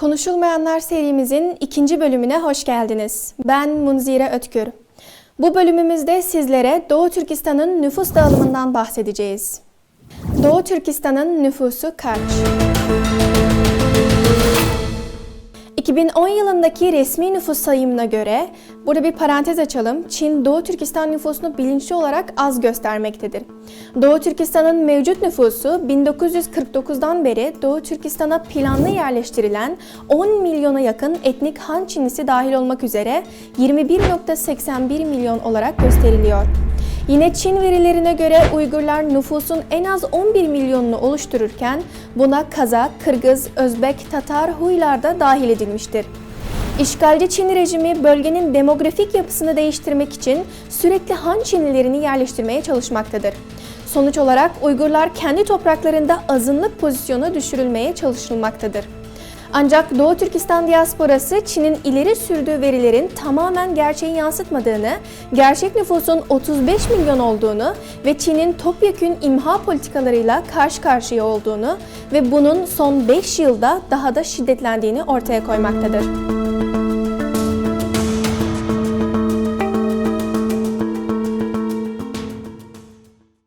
Konuşulmayanlar serimizin ikinci bölümüne hoş geldiniz. Ben Munzire Ötkür. Bu bölümümüzde sizlere Doğu Türkistan'ın nüfus dağılımından bahsedeceğiz. Doğu Türkistan'ın nüfusu kaç? 2010 yılındaki resmi nüfus sayımına göre, burada bir parantez açalım, Çin Doğu Türkistan nüfusunu bilinçli olarak az göstermektedir. Doğu Türkistan'ın mevcut nüfusu 1949'dan beri Doğu Türkistan'a planlı yerleştirilen 10 milyona yakın etnik Han Çinlisi dahil olmak üzere 21.81 milyon olarak gösteriliyor. Yine Çin verilerine göre Uygurlar nüfusun en az 11 milyonunu oluştururken buna Kazak, Kırgız, Özbek, Tatar, Huylar da dahil edilmiştir. İşgalci Çin rejimi bölgenin demografik yapısını değiştirmek için sürekli Han Çinlilerini yerleştirmeye çalışmaktadır. Sonuç olarak Uygurlar kendi topraklarında azınlık pozisyonu düşürülmeye çalışılmaktadır. Ancak Doğu Türkistan diasporası Çin'in ileri sürdüğü verilerin tamamen gerçeği yansıtmadığını, gerçek nüfusun 35 milyon olduğunu ve Çin'in topyekün imha politikalarıyla karşı karşıya olduğunu ve bunun son 5 yılda daha da şiddetlendiğini ortaya koymaktadır.